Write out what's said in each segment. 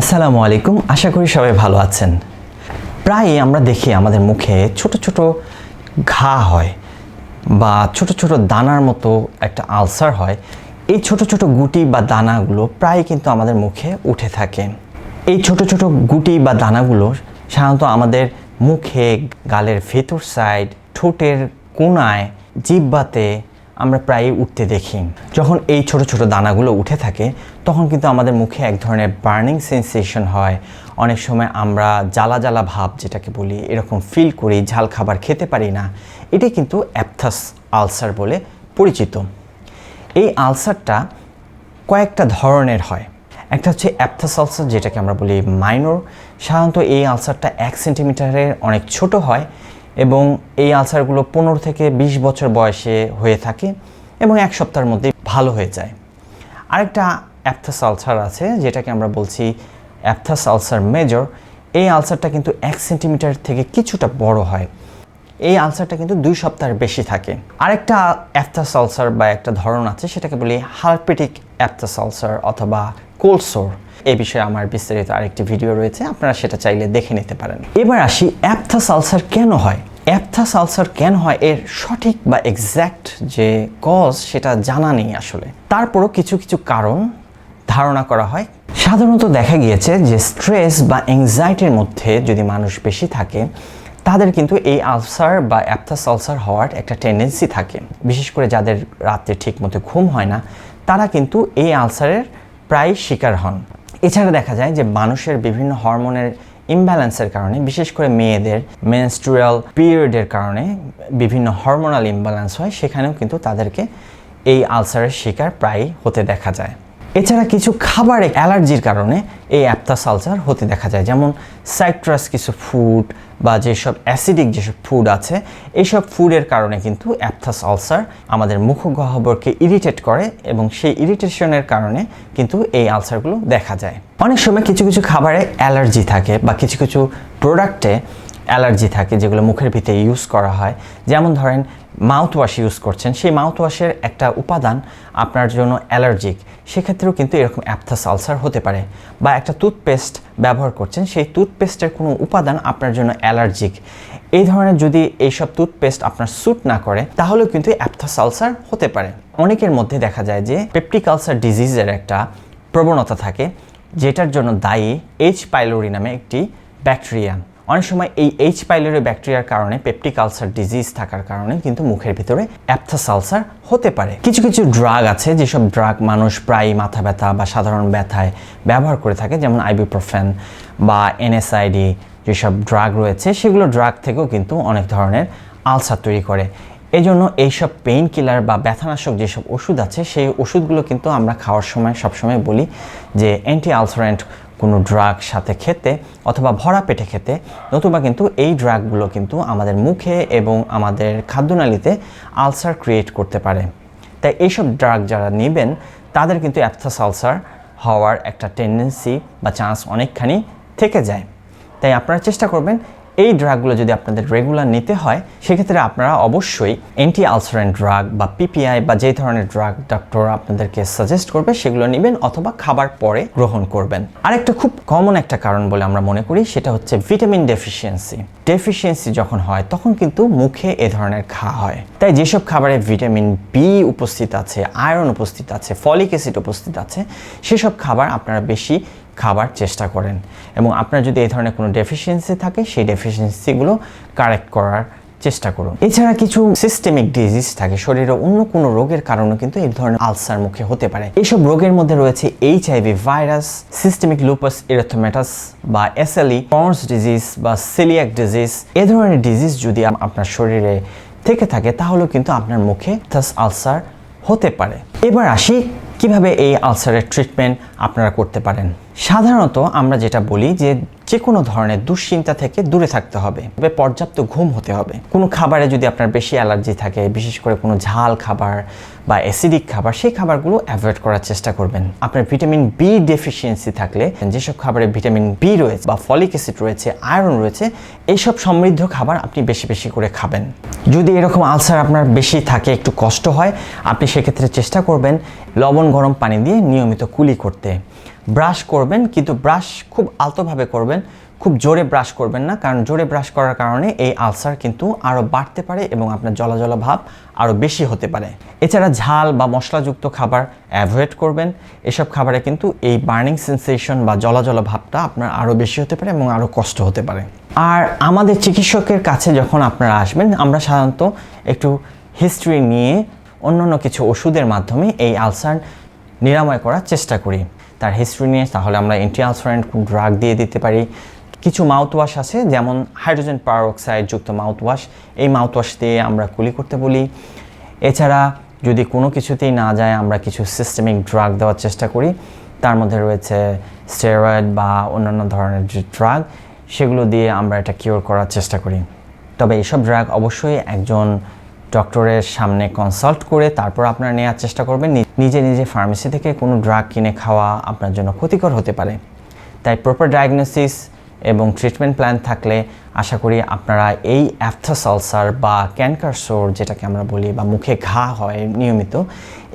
আসসালামু আলাইকুম, আশা করি সবাই ভালো আছেন। প্রায়ই আমরা দেখি আমাদের মুখে ছোট ছোট ঘা হয় বা ছোট ছোট দানার মতো একটা আলসার হয়। এই ছোট ছোট গুটি বা দানাগুলো প্রায় কিন্তু আমাদের মুখে উঠে থাকে। এই ছোট ছোট গুটি বা দানাগুলো সাধারণত আমাদের মুখে, গালের ভেতর সাইড ঠোঁটের কোনায়, জিব্বাতে আমরা প্রায়ই উঠতে দেখি। যখন এই ছোট ছোট দানাগুলো উঠে থাকে, তখন কিন্তু আমাদের মুখে এক ধরনের বার্নিং সেন্সেশন হয়। অনেক সময় আমরা জ্বালা জ্বালা ভাব, যেটাকে বলি, এরকম ফিল করি, ঝাল খাবার খেতে পারি না। এটি কিন্তু অ্যাপথাস আলসার বলে পরিচিত। এই আলসারটা কয়েকটা ধরনের হয়। একটা হচ্ছে অ্যাপথাস আলসার যেটাকে আমরা বলি মাইনর সাধারণত এই আলসারটা এক সেন্টিমিটারের অনেক ছোট হয়। এবং এই আলসারগুলো পনেরো থেকে বিশ বছর বয়সে হয়ে থাকে এবং এক সপ্তাহের মধ্যে ভালো হয়ে যায়। আরেকটা অ্যাপথাস আলসার আছে, যেটাকে আমরা বলছি অ্যাপথাস আলসার মেজর। এই আলসারটা কিন্তু এক সেন্টিমিটার থেকে কিছুটা বড় হয়। এই আলসারটা কিন্তু দুই সপ্তাহের বেশি থাকে। আরেকটা অ্যাপথাস আলসার বা একটা ধরন আছে, সেটাকে বলি হারপেটিক অ্যাপথাস আলসার অথবা কোলসোর এ বিষয়ে আমার বিস্তারিত আরেকটি ভিডিও রয়েছে, আপনারা সেটা চাইলে দেখে নিতে পারেন। এবার আসি অ্যাপথাস আলসার কেন হয়? অ্যাপথাস আলসার কেন হয়? এর সঠিক বা এক্স্যাক্ট যে কজ সেটা জানা নেই আসলে। তারপরও কিছু কিছু কারণ ধারণা করা হয়। সাধারণত দেখা গিয়েছে যে স্ট্রেস বা অ্যাংজাইটির মধ্যে যদি মানুষ বেশি থাকে, তাদের কিন্তু এই আলসার বা অ্যাপথাস আলসার হওয়ার একটা টেন্ডেন্সি থাকে। বিশেষ করে যাদের রাতে ঠিকমতো ঘুম হয় না, তারা কিন্তু এই আলসারের প্রায় শিকার হন। এছাড়া দেখা যায় যে মানুষের বিভিন্ন হরমোনের ইমব্যালেন্সের কারণে, বিশেষ করে মেয়েদের মেনস্ট্রুয়াল পিরিয়ডের কারণে বিভিন্ন হরমোনাল ইমব্যালেন্স হয়, সেখানেও কিন্তু তাদেরকে এই আলসারের শিকার প্রায় হতে দেখা যায়। এছাড়া কিছু খাবারে অ্যালার্জির কারণে এই অ্যাপথাস আলসার হতে দেখা যায়, যেমন সাইট্রাস কিছু ফুড বা যেসব অ্যাসিডিক যেসব ফুড আছে এইসব ফুডের কারণে কিন্তু অ্যাপথাস আলসার আমাদের মুখগহ্বরকে ইরিটেট করে এবং সেই ইরিটেশনের কারণে কিন্তু এই আলসারগুলো দেখা যায়। অনেক সময় কিছু কিছু খাবারে অ্যালার্জি থাকে বা কিছু কিছু প্রোডাক্টে অ্যালার্জি থাকে যেগুলো মুখের ভিতরে ইউজ করা হয়। যেমন ধরেন মাউথ ওয়াশ ইউজ করছেন, সেই মাউথ ওয়াশের একটা উপাদান আপনার জন্য অ্যালার্জিক। সেক্ষেত্রেও কিন্তু এরকম অ্যাপথাস আলসার হতে পারে বা একটা টুথপেস্ট ব্যবহার করছেন, সেই টুথপেস্টের কোনো উপাদান আপনার জন্য অ্যালার্জিক। এই ধরনের যদি এইসব টুথপেস্ট আপনার স্যুট না করে, তাহলেও কিন্তু অ্যাপথাস আলসার হতে পারে। অনেকের মধ্যে দেখা যায় যে পেপটিক আলসার ডিজিজের একটা প্রবণতা থাকে, যেটার জন্য দায়ী এইচ পাইলোরি নামে একটি ব্যাকটেরিয়া অনেক সময় এই এইচ পাইলোরি ব্যাকটেরিয়ার কারণে পেপটিক আলসার ডিজিজ থাকার কারণে কিন্তু মুখের ভিতরে অ্যাপথাস আলসার হতে পারে। কিছু কিছু ড্রাগ আছে যেসব ড্রাগ মানুষ প্রায় মাথা ব্যথা বা সাধারণ ব্যথায় ব্যবহার করে থাকে, যেমন আইবুপ্রোফেন বা এনএসআইডি যেসব ড্রাগ রয়েছে, সেগুলো ড্রাগ থেকেও কিন্তু অনেক ধরনের আলসার তৈরি করে। এই জন্য এইসব পেইন কিলার বা ব্যথানাশক যেসব ওষুধ আছে, সেই ওষুধগুলো কিন্তু আমরা খাওয়ার সময় সবসময় বলি যে অ্যান্টি আলসারেন্ট কোনো ড্রাগ সাথে খেতে অথবা ভরা পেটে খেতে, নতুবা কিন্তু এই ড্রাগগুলো কিন্তু আমাদের মুখে এবং আমাদের খাদ্যনালীতে আলসার ক্রিয়েট করতে পারে। তাই এইসব ড্রাগ যারা নেবেন, তাদের কিন্তু অ্যাপথাস আলসার হওয়ার একটা টেন্ডেন্সি বা চান্স অনেকখানি থেকে যায়। তাই আপনারা চেষ্টা করবেন এই ড্রাগগুলো যদি আপনাদের রেগুলার নিতে হয়, সেক্ষেত্রে আপনারা অবশ্যই অ্যান্টি আলসারেন্ট ড্রাগ বা পিপিআই বা যে ধরনের ড্রাগ ডক্টর আপনাদেরকে সাজেস্ট করবে, সেগুলো নেবেন অথবা খাবার পরে গ্রহণ করবেন। আরেকটা খুব কমন একটা কারণ বলে আমরা মনে করি, সেটা হচ্ছে ভিটামিন ডেফিসিয়েন্সি ডেফিসিয়েন্সি যখন হয়, তখন কিন্তু মুখে এ ধরনের ঘা হয়। তাই যেসব খাবারে ভিটামিন বি উপস্থিত আছে আয়রন উপস্থিত আছে ফলিক অ্যাসিড উপস্থিত আছে, সেসব খাবার আপনারা বেশি খাবার চেষ্টা করেন। এবং আপনার যদি এই ধরনের কোনো ডেফিসিয়েন্সি থাকে, সেই ডেফিসিয়েন্সিগুলো কারেক্ট করার চেষ্টা করুন। এছাড়া কিছু সিস্টেমিক ডিজিজ থাকে, শরীরে অন্য কোনো রোগের কারণে কিন্তু এই ধরনের আলসার মুখে হতে পারে। এইসব রোগের মধ্যে রয়েছে H IV virus systemic lupus erythematosus বা এসএলই পর্স ডিজিজ বা সিলিয়াক ডিজিজ এ ধরনের ডিজিজ যদি আপনার শরীরে থেকে থাকে, তাহলেও কিন্তু আপনার মুখে থাস আলসার হতে পারে। এবার আসি কীভাবে এই আলসারের ট্রিটমেন্ট আপনারা করতে পারেন। সাধারণত আমরা যেটা বলি যে যে কোনো ধরনের দুশ্চিন্তা থেকে দূরে থাকতে হবে, তবে পর্যাপ্ত ঘুম হতে হবে। কোনো খাবারে যদি আপনার বেশি অ্যালার্জি থাকে, বিশেষ করে কোনো ঝাল খাবার বা অ্যাসিডিক খাবার, সেই খাবারগুলো অ্যাভয়েড করার চেষ্টা করবেন। আপনার ভিটামিন বি ডেফিসিয়েন্সি থাকলে, যেসব খাবারে ভিটামিন বি রয়েছে বা ফলিক অ্যাসিড রয়েছে, আয়রন রয়েছে, এইসব সমৃদ্ধ খাবার আপনি বেশি বেশি করে খাবেন। যদি এরকম আলসার আপনার বেশি থাকে, একটু কষ্ট হয়, আপনি সেক্ষেত্রে চেষ্টা করবেন লবণ গরম পানি দিয়ে নিয়মিত কুলি করতে। ব্রাশ করবেন, কিন্তু ব্রাশ খুব আলতোভাবে করবেন খুব জোরে ব্রাশ করবেন না, কারণ জোরে ব্রাশ করার কারণে এই আলসার কিন্তু আরও বাড়তে পারে এবং আপনার জলা জলা ভাব আরও বেশি হতে পারে। এছাড়া ঝাল বা মশলাযুক্ত খাবার অ্যাভয়েড করবেন। এসব খাবারে কিন্তু এই বার্নিং সেন্সেশন বা জলা জলা ভাবটা আপনার আরও বেশি হতে পারে এবং আরও কষ্ট হতে পারে। আর আমাদের চিকিৎসকের কাছে যখন আপনারা আসবেন, আমরা সাধারণত একটু হিস্ট্রি নিয়ে অন্যান্য কিছু ওষুধের মাধ্যমে এই আলসার নিরাময় করার চেষ্টা করি। তার হিস্ট্রি নিয়ে, তাহলে আমরা অ্যান্টি আলসারেন্ট ড্রাগ দিয়ে দিতে পারি। কিছু মাউথওয়াশ আছে, যেমন হাইড্রোজেন পারঅক্সাইড যুক্ত মাউথওয়াশ এই মাউথওয়াশ দিয়ে আমরা কুলি করতে বলি। এছাড়া যদি কোনো কিছুতেই না যায়, আমরা কিছু সিস্টেমিক ড্রাগ দেওয়ার চেষ্টা করি। তার মধ্যে রয়েছে স্টেরয়েড বা অন্যান্য ধরনের যে ড্রাগ সেগুলো দিয়ে আমরা এটা কিওর করার চেষ্টা করি। তবে এইসব ড্রাগ অবশ্যই একজন ডক্টরের সামনে কনসাল্ট করে তারপর আপনারা নেওয়ার চেষ্টা করবেন। নিজে নিজে ফার্মেসি থেকে কোনো ড্রাগ কিনে খাওয়া আপনার জন্য ক্ষতিকর হতে পারে। তাই প্রপার ডায়াগনোসিস এবং ট্রিটমেন্ট প্ল্যান থাকলে আশা করি আপনারা এই অ্যাপথাস আলসার বা ক্যানকার সোর যেটাকে আমরা বলি বা মুখে ঘা হয় নিয়মিত,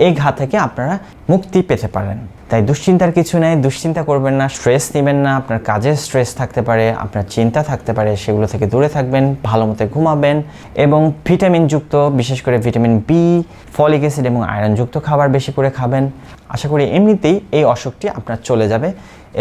এই ঘা থেকে আপনারা মুক্তি পেতে পারেন। তাই দুশ্চিন্তার কিছু নেই, দুশ্চিন্তা করবেন না স্ট্রেস নেবেন না, আপনার কাজের স্ট্রেস থাকতে পারে, আপনার চিন্তা থাকতে পারে, সেগুলো থেকে দূরে থাকবেন, ভালো মতো ঘুমাবেন এবং ভিটামিনযুক্ত বিশেষ করে ভিটামিন বি ফলিক অ্যাসিড এবং আয়রনযুক্ত খাবার বেশি করে খাবেন। আশা করি এমনিতেই এই অসুখটি আপনার চলে যাবে।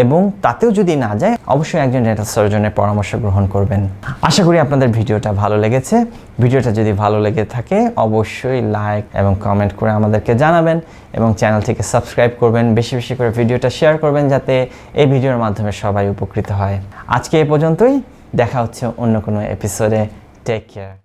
এবং তাতেও যদি না যায়, অবশ্যই একজন ডেন্টাল সার্জনের পরামর্শ গ্রহণ করবেন। আশা করি আপনাদের ভিডিওটা ভালো লেগেছে। ভিডিওটা যদি ভালো লেগে থাকে, অবশ্যই লাইক এবং কমেন্ট করে আমাদেরকে জানাবেন এবং চ্যানেলটিকে সাবস্ক্রাইব করবেন। বেশি বেশি করে ভিডিওটা শেয়ার করবেন যাতে এই ভিডিওর মাধ্যমে সবাই উপকৃত হয়। আজকে এ পর্যন্তই। দেখা হচ্ছে অন্য কোনো এপিসোডে টেক কেয়ার